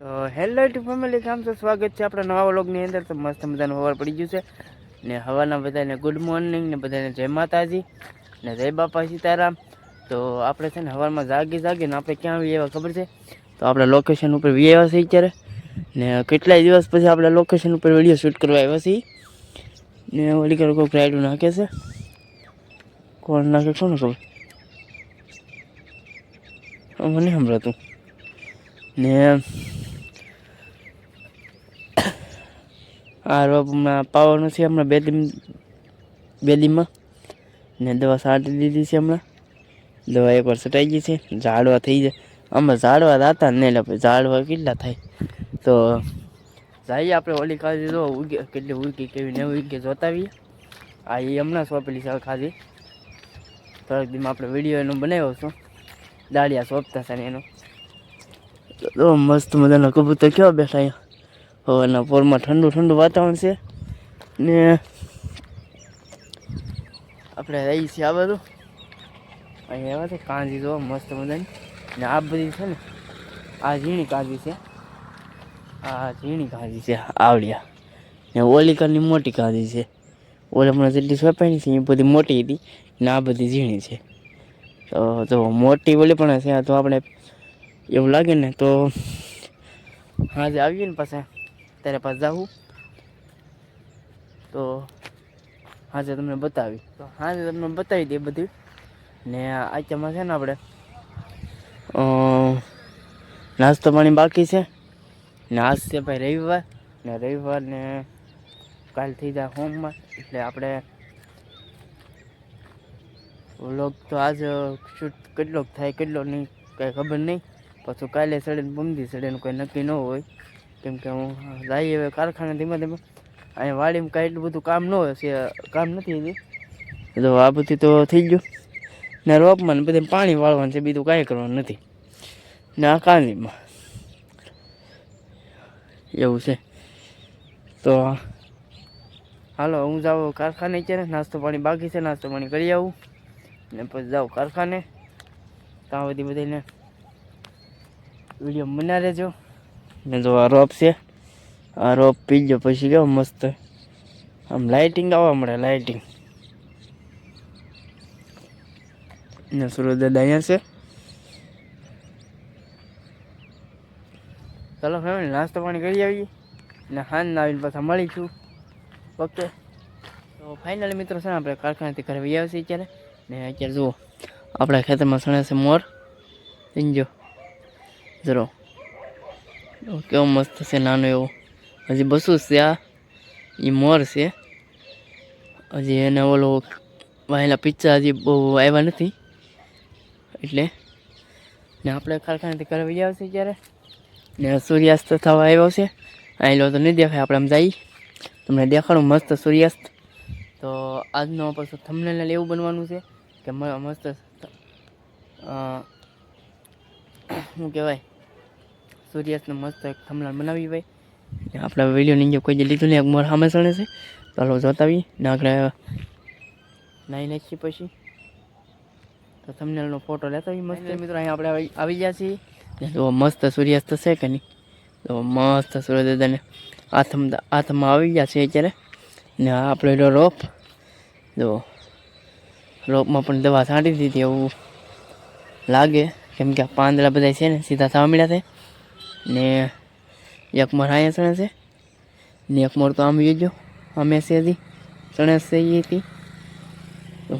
તો hello two family, કામ તો સ્વાગત છે આપણા નવા વ્લોગની અંદર. તો મસ્ત મજાનું હવાર પડી ગયું છે. ને હવાના બધાને ગુડ મોર્નિંગ ને બધાને જય માતાજી ને જય બાપા સીતારામ. તો આપણે છે ને હવારમાં જાગી જાગીને આપણે ક્યાં આવીએ એવા ખબર છે? તો આપણે લોકેશન ઉપર વી આવ્યા છીએ અત્યારે. ને કેટલાય દિવસ પછી આપણે લોકેશન ઉપર વીડિયો શૂટ કરવા આવ્યા છીએ. ને ઓલી કરો કોઈ રાઈડું નાખે છે? કોણ નાખે કોને ખબર? મને સંભળાતું. ને આ રોપમાં પાવાનું છે હમણાં બે દિન બે દીમાં ને દવા છાંટી દીધી છે હમણાં. દવા એકવાર છટાઈ ગઈ છે. ઝાડવા થઈ જાય. આમાં ઝાડવા હતા ને એટલે ઝાડવા કેટલા થાય? તો જઈએ આપણે ઓલી ખાધી જો ઉગે કેટલી ઉગી કેવી ને ઉગી જોતા આવીએ આ એ હમણાં સોંપેલી છે ખાધી. થોડાક દીમાં આપણે વીડિયો એનો બનાવ્યો છું. દાળિયા સોંપતા છે ને એનો. તો મસ્ત મજાના કબૂતર કેવા બેઠા અહીંયા? હવાના પોરમાં ઠંડુ ઠંડુ વાતાવરણ છે. ને આપણે રહી છીએ આ બધું અહીંયા એવા છે, કાંજી જોવા, મસ્ત મજાની. ને આ બધી છે ને, આ ઝીણી કાંજી છે. આ ઝીણી કાંજી છે, આવડિયા. ને ઓલી કારની મોટી કાંજી છે. ઓલી હમણાં જેટલી સોંપાઈ છે, એ બધી મોટી હતી. ને આ બધી ઝીણી છે. તો જો, મોટી ઓલી પણ છે તો આપણે એવું લાગે ને તો આજે આવીએ ને પાછા. ત્યારે પાછા જાઉં. તો હાજે તમને બતાવી તો હાજે તમને બતાવી દઈએ બધું. ને આચામાં છે ને આપણે? નાસ્તો પાણી બાકી છે. ને આજ છે ભાઈ રવિવાર. ને રવિવાર ને કાલ થઈ જાય હોમમાં એટલે આપણે વ્લોગ તો આજ શૂટ કેટલોક થાય, કેટલો નહીં, કાંઈ ખબર નહીં. પાછું કાલે સડે બમદી સડે કોઈ નક્કી ન હોય. કેમ કે હું જઈએ હવે કારખાને ધીમે ધીમે. અહીંયા વાડીમાં કાંઈ એટલું બધું કામ ન હોય, છે, કામ નથી હજી. તો આ બધું તો થઈ ગયું. ને રોપમાં બધે પાણી વાળવાનું છે, બીજું કાંઈ કરવાનું નથી. ને આ કાંદીમાં એવું છે. તો હાલો, હું જાઉં કારખાને ને નાસ્તો પાણી બાકી છે, નાસ્તો પાણી કરી આવું. ને પછી જાઉં કારખાને. ત્યાં બધી બધાને વીડિયો બના રહેજો ને જો આ રોપ છે, આ રોપ ગયો પછી કેવો મસ્ત. આમ લાઇટિંગ આવવા મળે લાઇટિંગ ને સુરત અહીંયા છે. ચાલો ફેમિલી નાસ્તો પાણી કરી આવીએ. ને હાન આવીને પાછા મળીશું. ઓકે. તો ફાઇનલી મિત્રો છે ને આપણે કારખાનાથી ઘરે વહી આવશે અત્યારે. ને અત્યારે જુઓ, આપણા ખેતરમાં સણે છે મોર. સમજો જરો કેવો મસ્ત છે નાનો એવો હજી બસું છે આ એ મોર છે હજી એને ઓલો વાયેલા પિક્ચર હજી બહુ આવ્યા નથી એટલે ને આપણે કારખાનેથી ઘરે વહી આવશે ત્યારે ને સૂર્યાસ્ત થવા આવ્યો છે અહીં તો નહીં દેખાય આપણે આમ જઈ તમને દેખાડું મસ્ત સૂર્યાસ્ત તો આજનો પાછું થમને એવું બનવાનું છે કે મસ્ત શું કહેવાય સૂર્યાસ્તને મસ્ત એક થંબનેલ બનાવી ભાઈ. આપણા વીડિયો નીચે કોઈ જે લીધું નહીં એક મોર સામે સણે છે. તો હાલો જોતા આવીએ ને આપણે નાહી નાખીએ પછી. તો થમનેલનો ફોટો લેતા આવીએ મસ્ત. મિત્રો અહીંયા આપણે આવી- ગયા છીએ. તો મસ્ત સૂર્યાસ્ત છે કે નહીં? તો મસ્ત સૂર્યદાદાને આથમ આથમમાં આવી ગયા છે અત્યારે. ને આ આપણો એનો રોપ જો રોપમાં પણ દવા છાંટી દીધી એવું લાગે. કેમ કે આ પાંદડા બધા છે ને સીધા થવા મળ્યા છે. ને યકમર મોર સણે છે? ને એકમોર તો આમ યોજો અમે છે હજી સણે છે એ હતી?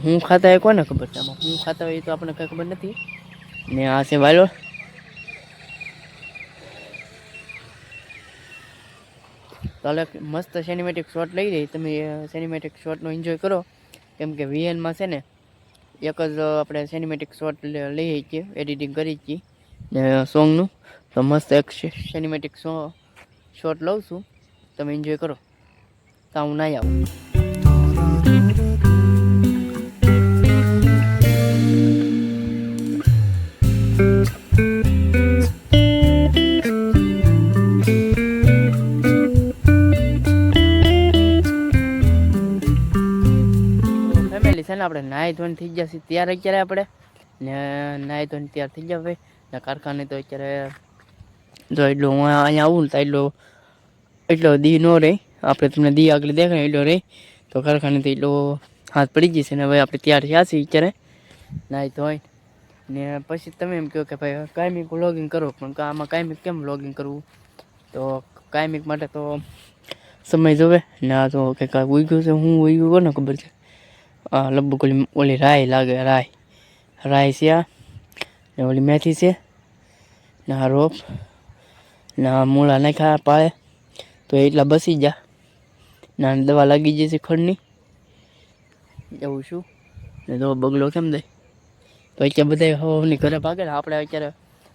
હું ખાતા હોય કોને ખબર છે? આમાં હું ખાતા હોય એ તો આપણને કંઈ ખબર નથી. ને આ છે વાલોળ એક મસ્ત સિનેમેટિક શોટ લઈ રહી તમે સિનેમેટિક શોટનો એન્જોય કરો. કેમ કે વીએનમાં છે ને, એક જ આપણે સિનેમેટિક શોટ લઈએ છીએ એડિટિંગ કરી છીએ. ને સોંગનું તો મસ્ત એક સિનેમેટિક સો શોટ લઉં છું. તમે એન્જોય કરો. તો હું નહીં આવું. આપણે નાહી ધોઈને થઈ જશે. ત્યારે અત્યારે આપણે, ને નાહી ધોઈને તૈયાર થઈ જાય ભાઈ. ને કારખાને તો અત્યારે જો એટલો હું અહીંયા આવું ને તો એટલો એટલો દી ન રહે આપણે તમને દી આગળ દેખાય એટલો રહે તો કારખાનેથી એટલો હાથ પડી જશે ને હવે આપણે તૈયાર થયા છીએ અત્યારે નાહી ધોઈ ને પછી તમે એમ કહો કે ભાઈ કાયમિક વ્લોગિંગ કરો પણ કા- આમાં કાયમિક કેમ વ્લોગિંગ કરવું તો કાયમિક માટે તો સમય જોવે ને આ તો કંઈક આ ઉગ્યું છે હું ઉગ્યું કોને ખબર છે આ લગભગ ઓલી ઓલી રાય લાગે રાય રાય છે આ ને ઓલી મેથી છે ને આ રોપ, ને આ મૂળા નાખ્યા પાળે, તો એટલા બસી જા ને આને દવા લાગી જશે ખડની. એવું શું? ને તો બગલો કેમ દે? તો અત્યારે બધા હવાની ઘરે ભાગે ને આપણે અત્યારે,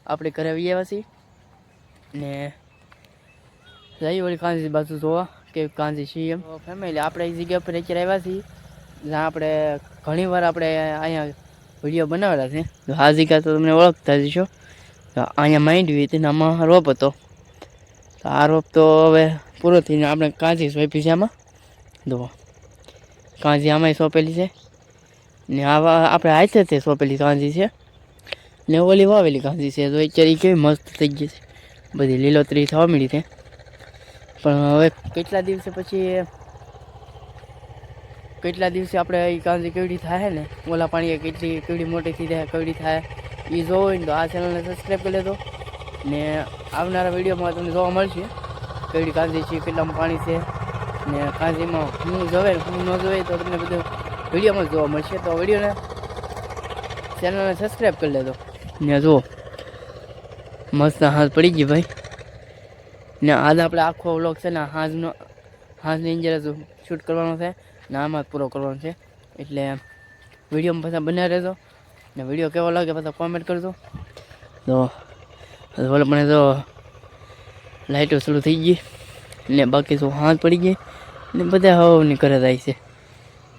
આપણે ઘરે આવી આવ્યા છીએ. ને જઈ ઓલી કાંજી બાજુ જોવા, કે કાંજી છીએ એમ. ફેમિલી આપણે એ જગ્યા પર અત્યારે આવ્યા છીએ. જ્યાં આપણે ઘણી વાર આપણે અહીંયા વીડિયો બનાવેલા છે. જગ્યા તો તમને ઓળખતા જ છો અહીંયા માંડવી હતી આમાં રોપ હતો. તો આ રોપ તો હવે પૂરો થઈને આપણે કાંજી સોંપી છે આમાં. જુઓ. કાંજી આમાંય સોંપેલી છે. ને આવા આપણે હાથે તે સોંપેલી કાંજી છે. ને ઓલી વાવેલી કાંજી છે. તો અત્યારે કેવી મસ્ત થઈ ગઈ છે. બધી લીલોતરી થવા મળી છે. પણ હવે કેટલા દિવસે પછી કેટલા દિવસે આપણે એ કાંજી કેવડી થાય ને? ઓલા પાણી કેટલી કેવડી મોટી થઈ જાય, કેવડી થાય? એ જોવો હોય ને તો આ ચેનલને સબસ્ક્રાઈબ કરી લેજો. ને આવનારા વિડીયોમાં તમને જોવા મળશે કેવડી કાંજી છે કેટલામાં પાણી છે. ને કાંજીમાં હું જોવે હું ન જોવે તો તમને બધું વિડીયોમાં જોવા મળશે. તો વિડીયોને ચેનલને સબસ્ક્રાઈબ કરી લેજો. ને જુઓ, મસ્ત હાથ પડી ગઈ ભાઈ. ને આજ આપણે આખો વ્લોગ છે ને હાજનો, હાજની અંદર શૂટ કરવાનો છે. ને આમાં જ પૂરો કરવાનો છે. એટલે વિડીયોમાં પાછા બન્યા રહેજો. ને વીડિયો કેવો લાગે બધા કોમેન્ટ કરજો. તો ઓલો મને તો લાઇટો શરૂ થઈ ગઈ. ને બાકી તો હાથ પડી ગઈ. ને બધા હવાની કરે થાય છે.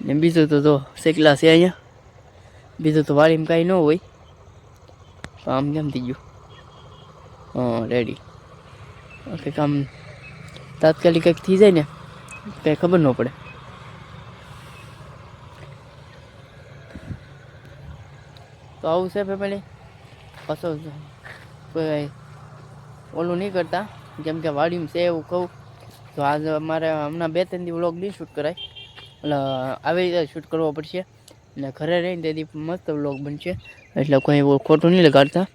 ને બીજું તો તો શેકલા છે અહીંયા. બીજું તો વાડીમાં કાંઈ ન હોય. આમ કેમ થઈ ગયું? હા રેડી કંઈક આમ તાત્કાલિક કંઈક થઈ જાય ને, કંઈ ખબર ન પડે. તો આવું છે ફેમિલી પાછો કોઈ ઓલું નહીં કરતા જેમ કે વાડીમાં છે એવું કહું તો આજ અમારે હમણાં બે ત્રણ દી વ્લોગ નહીં શૂટ કરાય એટલે આવી રીતે શૂટ કરવો પડશે ને ઘરે રહીને તેથી મસ્ત વ્લોગ બનશે એટલે કોઈ એવું ખોટું નહીં લગાડતા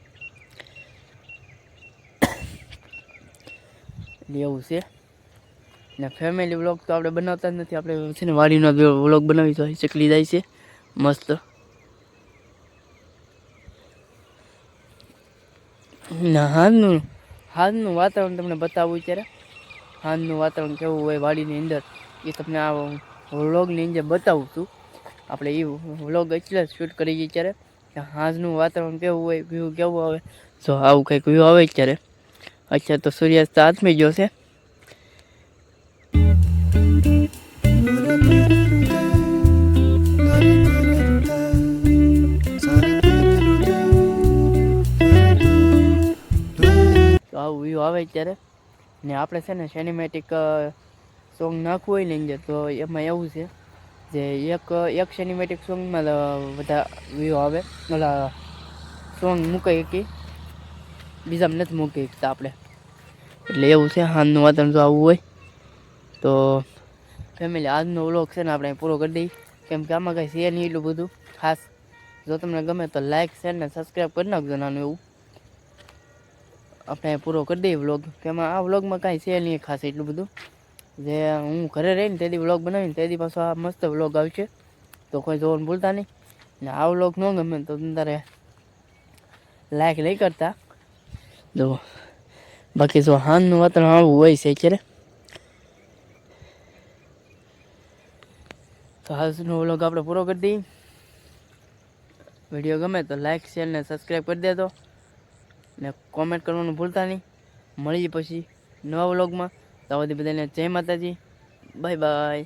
એટલે એવું છે ને ફેમિલી વ્લોગ તો આપણે બનાવતા જ નથી આપણે છે ને વાડીનો વ્લોગ બનાવી તો ચકલી જાય છે મસ્ત ના હાલનું હાલનું વાતાવરણ તમને બતાવું અત્યારે. હાલનું વાતાવરણ કેવું હોય વાડીની અંદર, એ તમને આ વ્લોગની અંદર બતાવું છું. આપણે એ વ્લોગ એટલે શૂટ કરીએ અત્યારે. ત્યારે કે હાજનું વાતાવરણ કેવું હોય વ્યૂ કેવું આવે, જો આવું કંઈક વ્યૂ આવે અત્યારે અચ્છા તો સૂર્યાસ્ત ગયો છે. આવું ત્યારે. ને આપણે છે ને સિનેમેટિક સોંગ નાખવું હોય ને અંદર, તો એમાં એવું છે જે એક એક સિનેમેટિક સોંગમાં બધા વ્યૂ આવે. ઓલા સોંગ મૂકી શકી બીજામાં નથી મૂકી શકતા આપણે. એટલે એવું છે, હાલનું વાતાવરણ જો આવું હોય, તો ફેમિલી આજનો વ્લોગ છે ને આપણે પૂરો કરી દઈએ. કેમ કે આમાં કંઈ છે નહીં એટલું બધું ખાસ. જો તમને ગમે તો લાઇક શેર ને સબસ્ક્રાઈબ કરી નાખજો નાનું એવું. આપણે પૂરો કરી દઈએ વ્લોગ તેમાં આ વ્લોગમાં કાંઈ છે નહીં ખાસ એટલું બધું. જે હું ઘરે રહીને તેથી વ્લોગ બનાવીને તેથી પાછો આ મસ્ત વ્લોગ આવશે તો કોઈ જોવાનું ભૂલતા નહીં. ને આ વ્લોગ ન ગમે તો તારે લાઈક નહીં કરતા. જો, બાકી જો હાનનું વાતાવરણ આવું હોય છે અત્યારે. તો આજનો વ્લોગ આપણે પૂરો કરી દઈએ. વીડિયો ગમે તો લાઈક શેર ને સબસ્ક્રાઈબ કરી દેજો. ને કોમેન્ટ કરવાનું ભૂલતા નહીં. મળીએ પછી નવા વ્લોગમાં તો બધી બધાને જય માતાજી. Bye bye